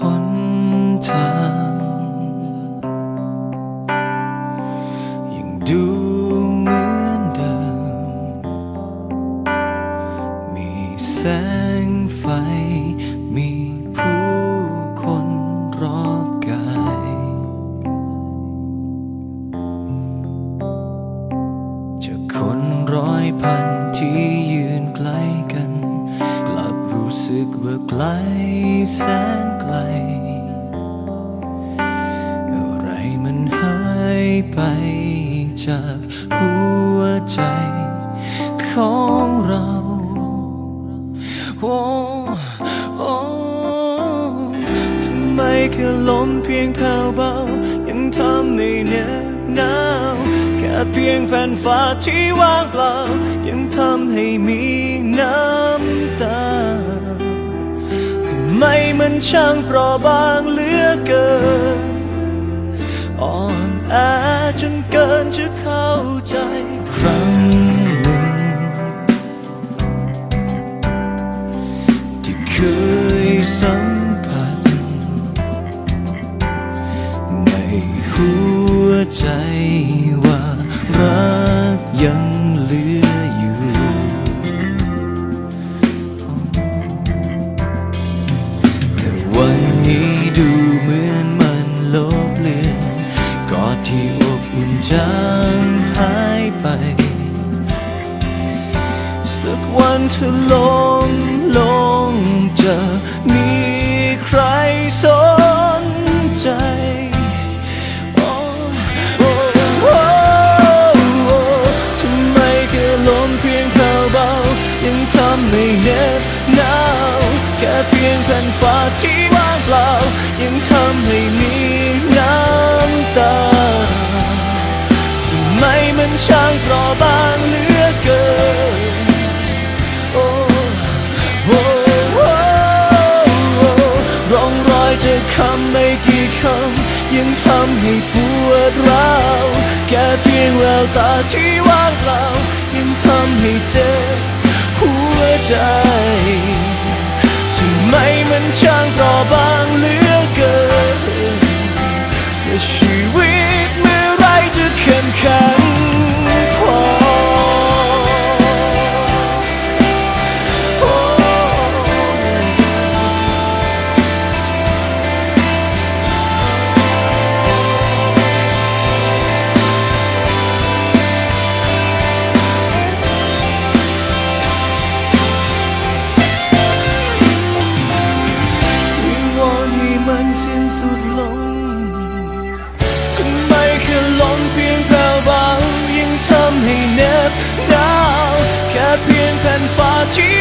หนทาง ยังดูเหมือนเดิม มีแสงไฟ มีผู้คนรอบกาย จะคนร้อยพันที่ยืนใกล้กัน กลับรู้สึกว่าไกลแสน ไกล อะไรมันหายไปจากหัวใจของเราโอ้โอ้ทำไมแค่ลมเพียงแผ่วเบา ยังทำให้เหน็บหนาวแค่เพียงแผ่นฟ้าที่ว่างเปล่า ยังทำให้มีน้ำ มันช่างเปราะบางเหลือเกิน อ่อนแอจนเกินจะเข้าใจครั้งหนึ่ง ที่เคยสัมผัส ในหัวใจว่ารักยัง นี้ดูเหมือนมันลบเลือนกอดที่อบอุ่นจางหายไป สักวันเธอลงลงจะมีใครสนใจโอ้โอ้ทำไมแค่ลมเพียงข่าเบายังทำให้เหน็บหนาวแค่เพียงแผ่นฟ้าที่ว่า เปล่ายังทำให้มีน้ำตาทำไมมันช่างเปราะบางเหลือเกินโอ้โอ้โอ้โอ้ร่องรอยจากคำไม่กี่คำยังทำให้ปวดร้าวแค่เพียงแววตาที่ว่างเปล่ายังทำให้เจ็บหัวใจ มันช่างเปราะบางเหลือเกินและชีวิตเมื่อไรจะเข้มแข็ง มันสิ้นสุดลงทำไมแค่ลมเพียงแผ่วเบายังทำให้เน็บหนาวแค่เพียงแผ่นฟ้าที่